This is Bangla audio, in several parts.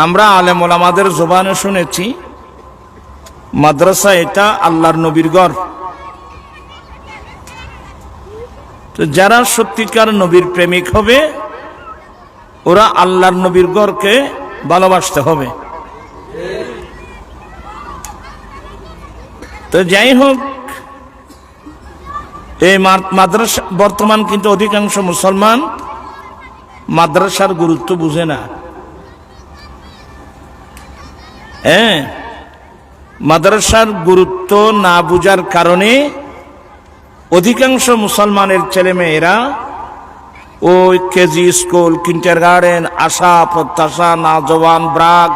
আমরা আলেম ওলামাদের জোবানে শুনেছি, মাদ্রাসা এটা আল্লাহর নবীর গড় তো যারা সত্যিকার নবীর প্রেমিক হবে, ওরা আল্লাহর নবীর গড়কে ভালোবাসতে হবে। তো যাই হোক, এই মাদ্রাসা বর্তমান কিন্তু অধিকাংশ মুসলমান মাদ্রাসার গুরুত্ব বুঝে না। হ্যাঁ? মাদ্রাসার গুরুত্ব না বুঝার কারণে অধিকাংশ মুসলমানের ছেলে মেয়েরা ওই কেজি স্কুল কিন্টার গার্ডেন আশা, প্রত্যাশা না জওয়ান ব্রাগ,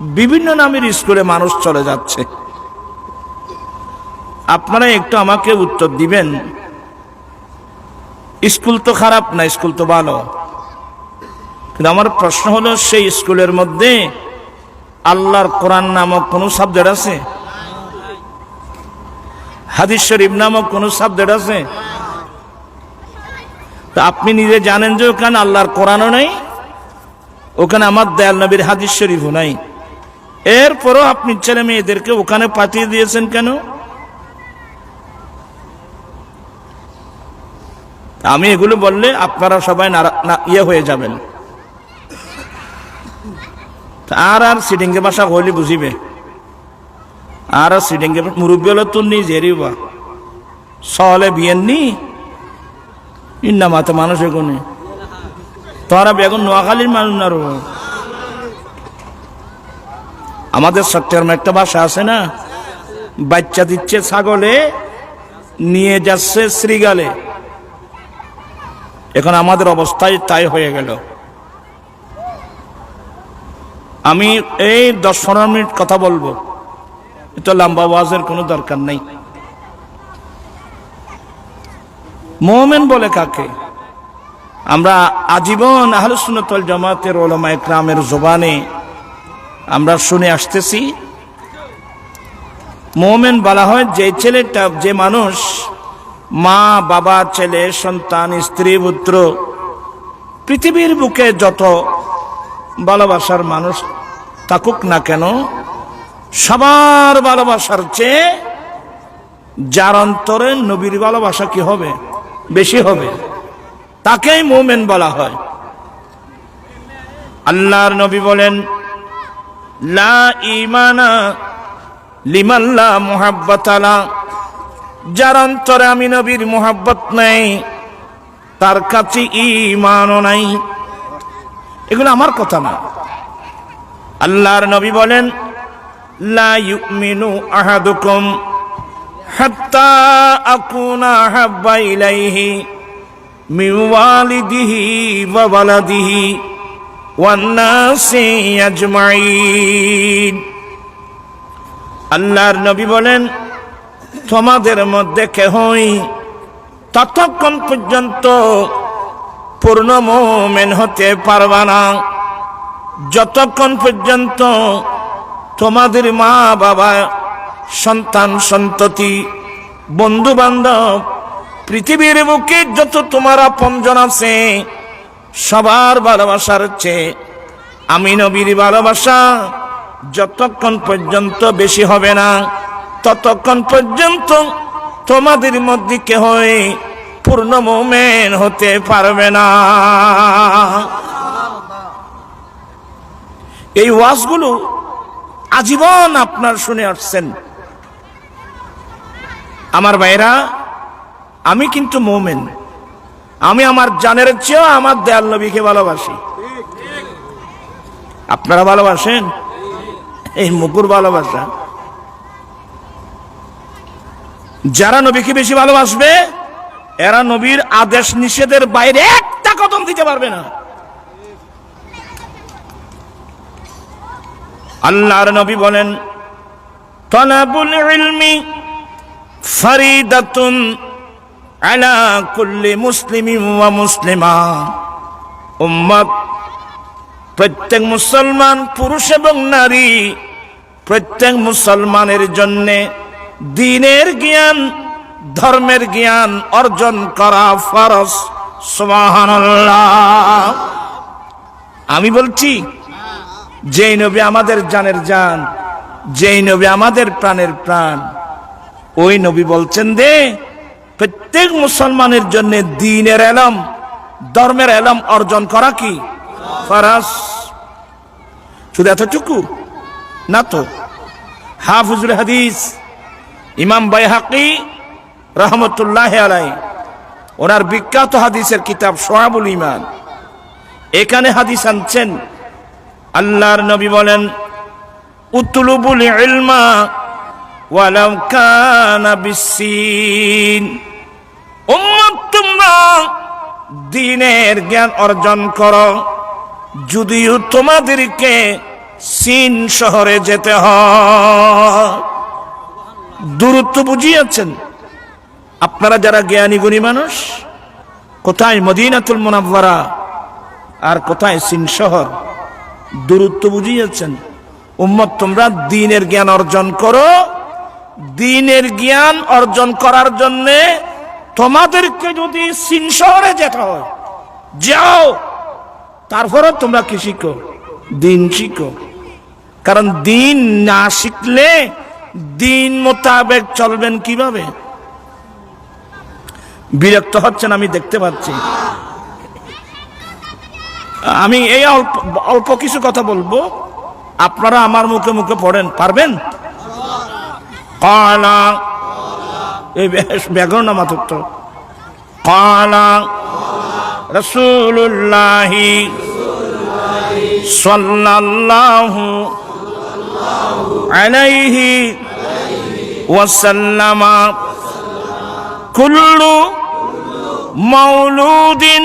বিভিন্ন নামের স্কুলে মানুষ চলে যাচ্ছে। আপনারা একটু আমাকে উত্তর দিবেন? স্কুল তো খারাপ না, স্কুল তো ভালো। কিন্তু আমার প্রশ্ন হলো, সেই স্কুলের মধ্যে আল্লাহর কোরআন নামক কোন সাবজেক্ট আছে? হাদিস শরীফ নামক কোন সাবজেক্ট আছে? তা আপনি নিজে জানেন যে ওখানে আল্লাহর কোরআনও নেই, ওখানে আমার দয়াল নবীর হাদিস শরীফও নাই। এরপরও আপনি ছেলে মেয়েদেরকে ওখানে পাঠিয়ে দিয়েছেন কেন? আমি এগুলো বললে আপনারা সবাই ইয়ে হয়ে যাবেন। আর আর সিডিংকে ভাষা হইলে বুঝিবে। আর আর সিটিংকে মুরব্বী হলে তুই নি জেরিবা সহলে বিয়েন নি, ইন্না মাতে মানুষ এগুনে তোরা বেগুন নোয়াখালীর মানুষ না আমাদের সত্যের একটা ভাষা আছে না, বাচ্চা দিচ্ছে ছাগলে, নিয়ে যাচ্ছে শ্রীগালে। এখন আমাদের অবস্থায় তাই হয়ে গেল। আমি এই দশ পনেরো মিনিট কথা বলব। এটা লম্বা ওয়াজের কোনো দরকার নেই। মোমেন বলে কাকে? আমরা আজীবন আহলুসুন্নতল জামাতের ওলামা একরামের জবানে আমরা শুনে আসতেছি। মোমেন বলা হয় যে ছেলেটা, যে মানুষ মা, বাবা, ছেলে, সন্তান, স্ত্রী, পুত্র, পৃথিবীর বুকে যত ভালোবাসার মানুষ থাকুক না কেন, সবার ভালোবাসার চেয়ে যার অন্তরে নবীর ভালোবাসা কি হবে? বেশি হবে। তাকেই মোমেন বলা হয়। আল্লাহর নবী বলেন, লা ইমানা লিমাল্লা মুহাব্বাতালা যার অন্তরে আমি নবীর মোহাব্বত নেই, তার কাছে ইমানও নাই। এগুলো আমার কথা না। আল্লাহর নবী বলেন, লা ইউমিনু আহাদুকুম হাত্তা আকুনা হাব্বা ইলাইহি মিন ওয়ালিদিহি ওয়া ওয়ালাদিহি ওয়ান নাসি আজমাইন। আল্লাহর নবী বলেন, তোমাদের মধ্যে কেহই ততক্ষণ পর্যন্ত পূর্ণ মোমেন হতে পারবা না। যতক্ষণ পর্যন্ত তোমাদের মা বাবা, সন্তান, সন্ততি বন্ধু বান্ধব পৃথিবীর বুকে যত তোমার আপনজন আছে, সবার ভালোবাসার চেয়ে আমি নবীর ভালোবাসা যতক্ষণ পর্যন্ত বেশি হবে না, ততক্ষণ পর্যন্ত তোমাদের মধ্যে কেহ পূর্ণ মোমেন হতে পারবে না। এই ওয়াজগুলো আজীবন আপনার শুনে আসছেন। আমার ভাইরা আমি কিন্তু মোমেন। আমি আমার জানের চেয়েও আমার দেয়াল নবীকে ভালোবাসি। আপনারা ভালোবাসেন? এই মুকুর ভালোবাসা। যারা নবীকে বেশি ভালোবাসবে এরা নবীর আদেশ নিষেধের বাইরে একটা কদম দিতে পারবে না। আল্লাহর নবী বলেন, তলাবুল ইলমি ফরিদাতুন আলা কুল্লি মুসলিমিন ওয়া মুসলিমা। উম্মত, প্রত্যেক মুসলমান পুরুষ এবং নারী, প্রত্যেক মুসলমানের জন্যে দিনের জ্ঞান ধর্মের জ্ঞান অর্জন করা সুবহানাল্লাহ। আমি বলছি, যেই নবী আমাদের জানের জান, যেই নবী আমাদের প্রাণের প্রাণ, ওই নবী বলছেন দে প্রত্যেক মুসলমানের জন্য দিনের এলম, ধর্মের এলম অর্জন করা কি? ফরাস শুধু এতটুকু? না তো। হাফিজুল হাদিস, ইমাম বাইহাকি রহমতুল্লাহ আলাই ওনার বিখ্যাত হাদিসের কিতাব সোহাবুল ইমান এখানে হাদিস আনছেন, আল্লাহর নবী বলেন উতলুবুল ইলমা ওয়ালাউ কানা বিসিন উম্মত, তোমরা দিনের জ্ঞান অর্জন করো, যদিও তোমাদেরকে চীন শহরে যেতে হয়। দূরত্ব বুঝিয়েছেন। আপনারা যারা জ্ঞানী গুণী মানুষ, কোথায় মদিনাতুল মোনাব্বারা আর কোথায় চীন শহর? দূরত্ব বুঝিয়েছেন। উম্মত, তোমরা দিনের জ্ঞান অর্জন করো। দিনের জ্ঞান অর্জন করার জন্যে তোমাদেরকে যদি চীন শহরে যেতে হয়, যাও। তারপরে তোমরা কি শিখো? দিন শিখো। কারণ দিন না শিখলে দিন মোতাবেক চলবেন কীভাবে? বিরক্ত হচ্ছেন, আমি দেখতে পাচ্ছি। আমি এই অল্প অল্প কিছু কথা বলব। আপনারা আমার মুখে মুখে পড়েন, পারবেন? কলা, এই ব্যাকরণ মাত্র তো কলা রসুল্লাহি সাল্লাল্লাহু আলাইহি ওয়াসাল্লামা। কুল্লু মাউলুদিন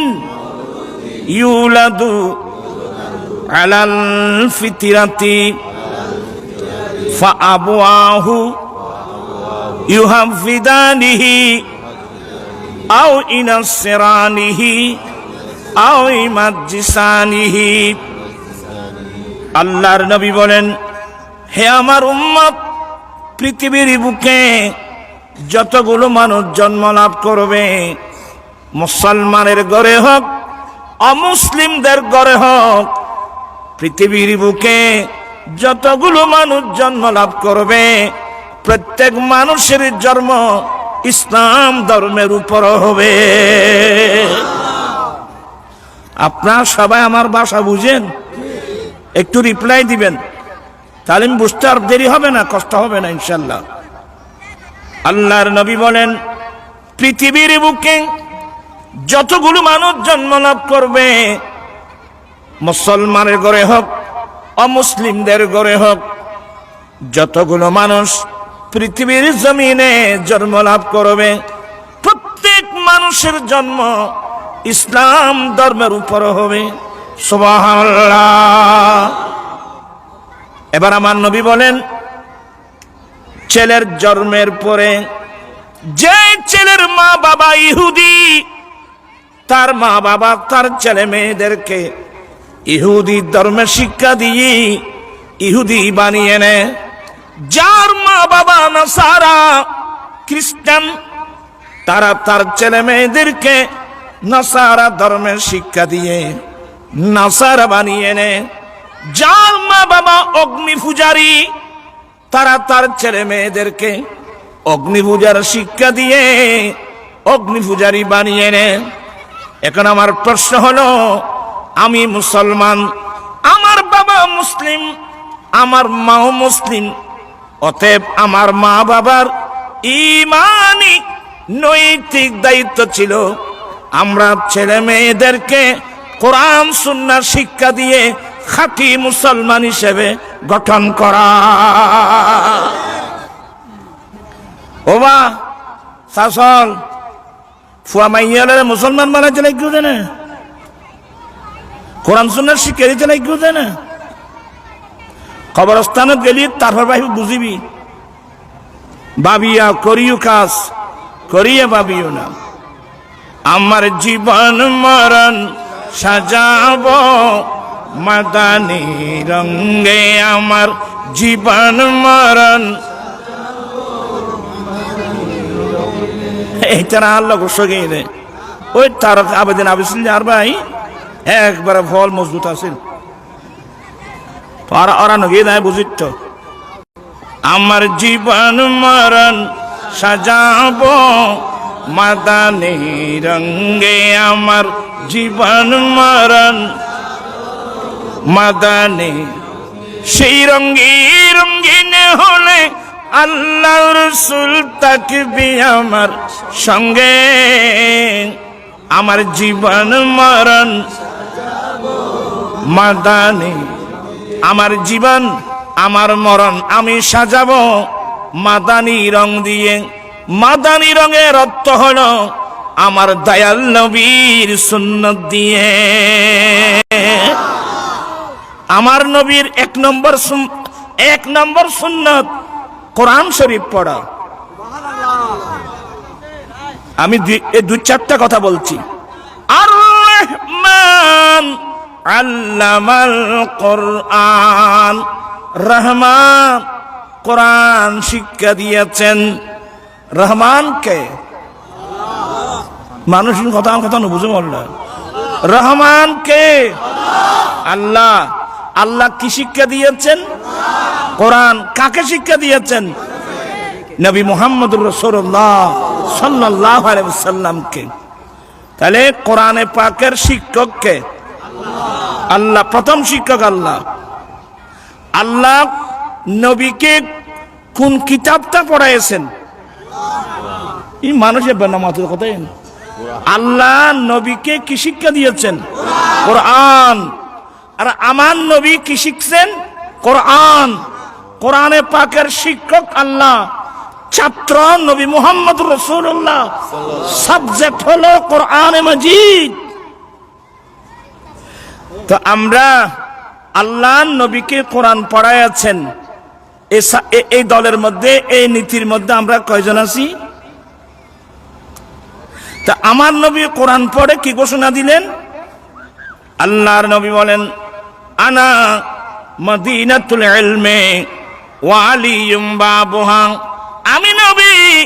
ইউলাদু আলাল ফিতরাতি فأبواه يهفدانه أو ينصرانه أو يمجسانه আল্লাহর নবী বলেন হে আমার উম্মত পৃথিবীর বুকে যতগুলো মানুষ জন্ম লাভ করবে মুসলমানের গড়ে হোক, অমুসলিমদের গড়ে হোক, পৃথিবীর বুকে যতগুলো মানুষ জন্ম লাভ করবে, প্রত্যেক মানুষের জন্ম ইসলাম ধর্মের উপর হবে। আপনার সবাই আমার ভাষা বুঝেন? একটু রিপ্লাই দিবেন। তাহলে বুঝতে আর দেরি হবে না, কষ্ট হবে না, ইনশাল্লাহ। আল্লাহর নবী বলেন, পৃথিবীর বুকে যতগুলো মানুষ জন্ম লাভ করবে, মুসলমানের ঘরে হোক, অমুসলিমদের ঘরে হোক, যতগুলো মানুষ পৃথিবীর জমিনে জন্ম লাভ করবে, প্রত্যেক মানুষের জন্ম ইসলাম ধর্মের উপর হবে। এবার আমার নবী বলেন, ছেলের জন্মের পরে যে ছেলের মা বাবা ইহুদি তার মা বাবা, তার ছেলে মেয়েদেরকে ইহুদি ধর্মের শিক্ষা দিয়ে ইহুদি বানিয়ে নেয়। যার মা বাবা নাসারা খ্রিস্টান, তারা তার ছেলে মেয়েদেরকে নাসারা ধর্মের শিক্ষা দিয়ে নাসারা বানিয়ে নেয়। যার মা বাবা অগ্নি পূজারী, তারা তার ছেলে মেয়েদেরকে অগ্নি পূজার শিক্ষা দিয়ে অগ্নি পূজারী বানিয়ে নেয়। এখন আমার প্রশ্ন হলো, আমি মুসলমান, আমার বাবা মুসলিম, আমার মাও মুসলিম, অতএব আমার মা বাবার ইমানি নৈতিক দায়িত্ব ছিল। আমরা ছেলে মেয়েদেরকে কোরআন, সুন্নার শিক্ষা দিয়ে খাঁটি মুসলমান হিসেবে গঠন করা। ওবা শাসন ফুয়া মাইয়ালের মুসলমান বানাইতে লাগিও জানে কোরআন সুন্নার শিক্ষা দিতে লাগিও জানে কবরস্থানত গেলি, তারপর ভাই বুঝিবি। ভাবিয়া করিও কাজ, করিয়ে ভাবিও না। আমার জীবন মরণ সাজাব, মাদানি রঙ্গে আমার জীবন মরণ এইটারা আল্লাহ সগে রে ওই তার আবেদন আবেছিল আর ভাই, একবারে ফল মজবুত আছে। ওরা ওরা নগিয়ে দেয় বুঝিত। আমার জীবন মরণ সাজাবো, মাদানি রঙ্গে আমার জীবন মরণ। মাদানি সেই রঙ্গি রঙ্গিন হলে আল্লাহ রসুল তাকবি আমার সঙ্গে। আমার জীবন মরণ মাদানি, আমার জীবন, আমার মরণ আমি সাজাবো। মাদানি রং দিয়ে, মাদানি রঙের অর্থ হলো আমার দয়াল নবীর সুন্নত দিয়ে। আমার নবীর এক নম্বর এক নম্বর সুন্নত কোরআন শরীফ পড়া। আমি দু চারটা কথা বলছি। আর রহমান আল্লামাল কোরআন। রহমান কোরআন শিক্ষা দিয়েছেন। রহমানকে মানুষের কথা আমার কথা বুঝে বলল রহমানকে আল্লাহ। আল্লাহ কি শিক্ষা দিয়েছেন? কোরআন কাকে শিক্ষা দিয়েছেন? নবী মোহাম্মদ রসুল্লাহ সাল্লাহ সাল্লামকে তাহলে কোরআনে পাকের শিক্ষককে আল্লাহ, প্রথম শিক্ষক আল্লাহ। আল্লাহ নবীকে কোন কিতাবটা পড়াইছেন? এই মানুষের বেনামাতের কথাই। আল্লাহ নবীকে কি শিক্ষা দিয়েছেন? কোরআন। আর আমার নবী কি শিখছেন? কোরআন, কোরআনে পাকের শিক্ষক আল্লাহ, ছাত্র নবী মোহাম্মদ রসুল্লাহ সাবজেক্ট হলো কোরআনে মজিদ। তো আমরা আল্লাহ নবীকে কোরআন পড়াইয়াছেন। এই দলের মধ্যে, এই নীতির মধ্যে আমরা কয়জন আছি? তা আমার নবী কোরআন পড়ে কি ঘোষণা দিলেন? আল্লাহর নবী বলেন, আনা মদিনাতুল ইলমে ওয়া আলিয়ুম বাবুহা। আমি নবী,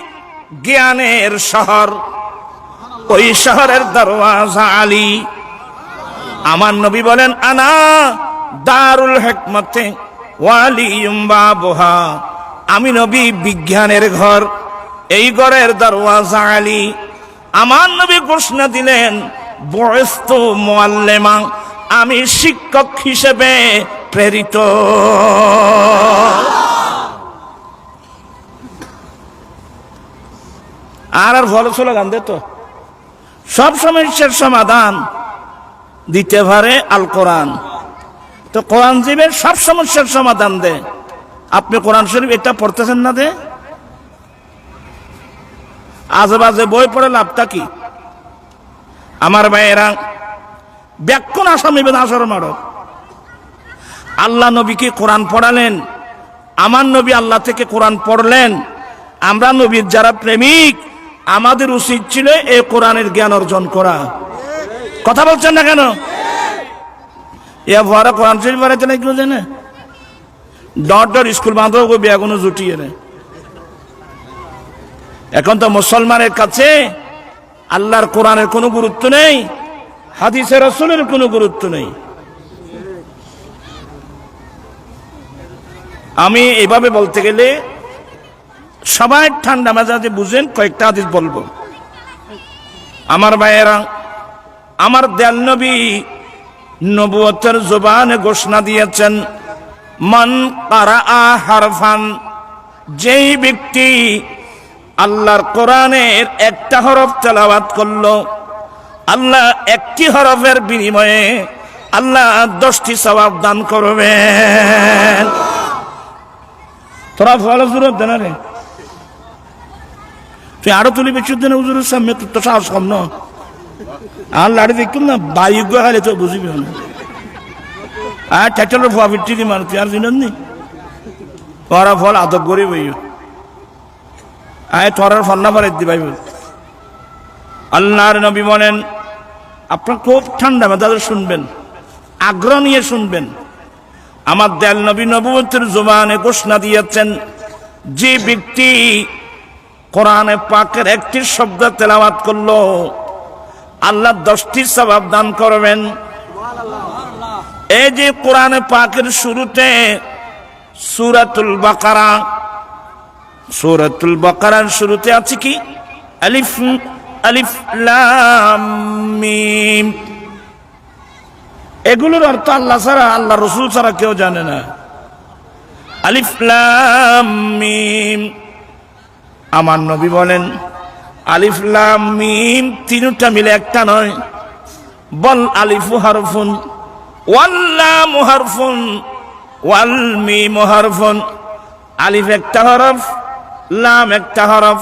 জ্ঞানের শহর। ওই শহরের দরওয়াজা আলী। আমার নবী বলেন, আনা দারুল হেকমতে ওয়ালিয়ুম বাবুহা। আমি নবী, বিজ্ঞানের ঘর। এই ঘরের দরওয়াজা আলী। আমার নবী ঘোষণা দিলেন, বয়স্ত মোয়াল্লেমা, আমি শিক্ষক হিসেবে প্রেরিত। আর আর ভালো স্লোগান দে তো। সব সমস্যার সমাধান দিতে পারে আল কোরআন। তো কোরআন জীবের সব সমস্যার সমাধান দে। আপনি কোরআন শরীফ এটা পড়তেছেন না দে? আজে বাজে বই পড়ে লাভটা কি? আমার ভাইয়েরা ব্যাকুণ আসামি বেদ আসর মারো আল্লাহ নবীকে কোরআন পড়ালেন, আমার নবী আল্লাহ থেকে কোরআন পড়লেন, আমরা নবীর যারা প্রেমিক, আমাদের উচিত ছিল এ কোরআনের জ্ঞান অর্জন করা। কথা বলছেন না কেন? এ ভরা কোরআন শরীফ বাড়াইতে না এগুলো জানে ডট ডট স্কুল বাঁধব গো বেগুনো জুটিয়ে রে এখন তো মুসলমানের কাছে আল্লাহর কোরআনের কোনো গুরুত্ব নেই, হাদিসের রসুলের কোনো গুরুত্ব নেই। আমি এভাবে বলতে গেলে সবাই ঠান্ডা মেজাজে বুঝেন কয়েকটা হাদিস বলব। আমার ভাইয়েরা, আমার দেয়াল নবী নবুয়তের জবানে ঘোষণা দিয়েছেন, মন পারা হারফান যেই ব্যক্তি আল্লাহর কোরআনের একটা হরফ তেলাওয়াত করল, আল্লাহ একটি হরফের বিনিময়ে আল্লাহ দশটি সবাব দান করবেন। তোরা ফল জুরত দেনা রে। তুই আরও তুলি বেশি দেন হুজুরের সামনে তোর তো সাহস কম না। আর লাড়ি দেখুন না বাইক গো খালে তো বুঝিবি না। আর ঠেটের ফুয়া ফিরটি দি মানুষ তুই আর জিনেন নি। তোরা ফল আদব করি বইও আয় তোরার ফল না পারে দিবাই আল্লাহর নবী বলেন, আপনার খুব ঠান্ডা মেজাজে শুনবেন, আগ্রহ নিয়ে শুনবেন। আমার দেয়াল নবী নবুয়তের জবানে ঘোষণা দিয়েছেন, যে ব্যক্তি কোরআনে পাকের একটি শব্দ তেলাওয়াত করল, আল্লাহ দশটি সবাব দান করবেন। এই যে কোরআন পাকের শুরুতে সুরাতুল বাকারা, সুরাতুল বাকারার শুরুতে আছে কি? আলিফ আলিফ, লাম, মিম। এগুলোর অর্থ আল্লাহ ছাড়া, আল্লাহ রসুল ছাড়া কেউ জানে না। আলিফ লাম মিম। আমার নবী বলেন, আলিফ লাম মিম তিনটা মিলে একটা নয়। বল আলিফু হারফুন ওয়াল্লাম হারফুন, ওয়াল মিম হারফুন। আলিফ একটা হরফ, লাম একটা হরফ,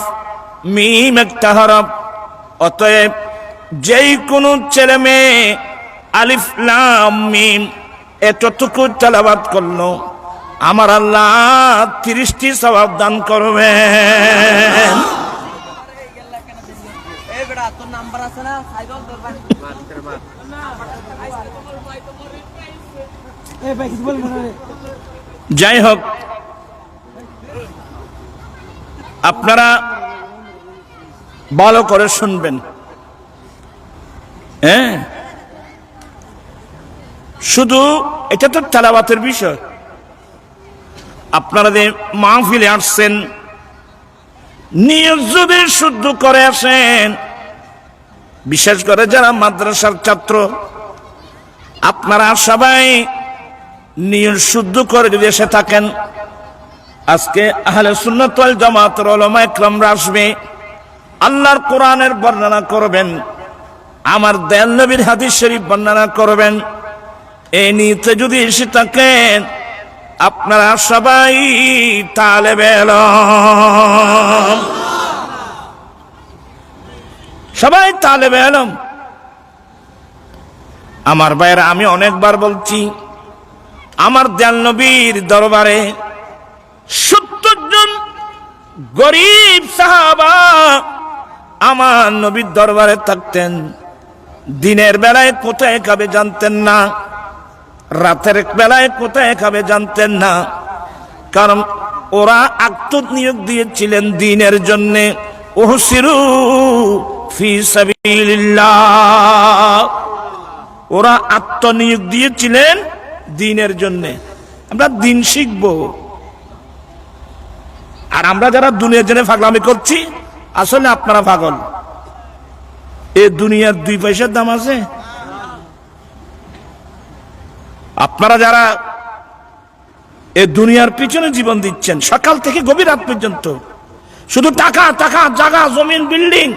মিম একটা হরফ। অতএব যেই কোনো ছেলে মেয়ে আলিফ লাম মিম এতটুকু তেলাবাদ করল। আমার আল্লাহ তিরিশটি সবাব দান করবেন। রে যাই হোক আপনারা ভালো করে শুনবেন। হ্যাঁ? শুধু এটা তো তেলাবাতের বিষয়। আপনারা যে মাহফিলে আসছেন নিয়োগ যদি শুদ্ধ করে আসেন, বিশেষ করে যারা মাদ্রাসার ছাত্র, আপনারা সবাই নিয়ম শুদ্ধ করে যদি এসে থাকেন, আজকে আহলে সুন্নত ওয়াল জামাতের ওলামা একরামরা আসবে, আল্লাহর কোরআনের বর্ণনা করবেন, আমার দয়াল নবীর হাদিস শরীফ বর্ণনা করবেন এই নিতে যদি এসে থাকেন, আপনারা সবাই তালে বেলম সবাই তালে বেলম আমার ভাইয়েরা, আমি অনেকবার বলছি, আমার দয়াল নবীর দরবারে সত্তর জন গরিব সাহাবা আমার নবীর দরবারে থাকতেন। দিনের বেলায় কোথায় খাবে জানতেন না। রাতের বেলায় কোথায় খাবে জানতেন না। কারণ ওরা আত্মনিয়োগ দিয়েছিলেন দিনের জন্যে। ওরা আত্মনিয়োগ দিয়েছিলেন দিনের জন্য। আমরা দিন শিখব। আর আমরা যারা দুনিয়ার জন্য ফাগলামি করছি, আসলে আপনারা পাগল। এ দুনিয়ার দুই পয়সার দাম আছে। আপনারা যারা এ দুনিয়ার পিছনে জীবন দিচ্ছেন, সকাল থেকে গভীর রাত পর্যন্ত, শুধু টাকা টাকা জাগা জমিন, বিল্ডিং।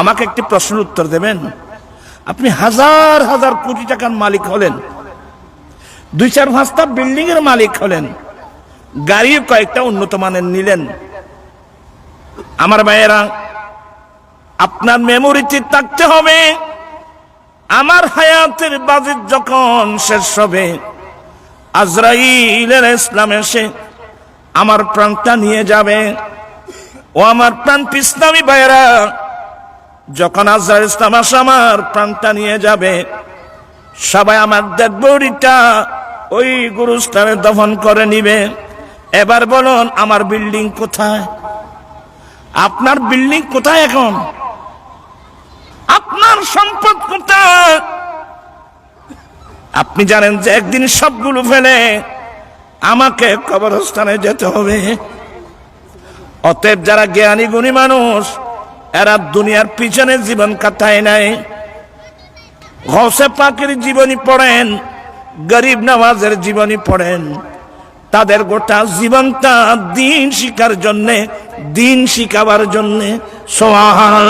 আমাকে একটি প্রশ্নের উত্তর দেবেন? আপনি হাজার হাজার কোটি টাকার মালিক হলেন। দুই, চার পাঁচটা বিল্ডিং এর মালিক হলেন। গাড়ির কয়েকটা উন্নত মানের নিলেন। আমার ভাইয়েরা, আপনার মেমোরিতে থাকতে হবে। আমার হায়াতের বাজেট যখন শেষ হবে, আজরাইলের ইসলাম এসে আমার প্রাণটা নিয়ে যাবে। ও আমার প্রাণ ইসলামী ভাইয়েরা, যখন আজরাইল ইসলাম আসে, আমার প্রাণটা নিয়ে যাবে। সবাই আমার দেবরিটা ওই গুরুস্থানে দফন করে নিবে। এবার বলুন, আমার বিল্ডিং কোথায়? আপনার বিল্ডিং কোথায় এখন? আপনার সম্পদ কোথায় আপনি জানেন যে একদিন সবগুলো ফেলে আমাকে কবরস্থানে যেতে হবে। অতএব যারা জ্ঞানী, গুণী মানুষ, এরা দুনিয়ার পিছনে জীবন কাটায় নাই। গৌসে পাকের জীবনী পড়েন, গরিব নওয়াজের জীবনী পড়েন। তাদের গোটা জীবনটা দিন শিকার জন্যে, দিন শিখাবার জন্যে, সোহান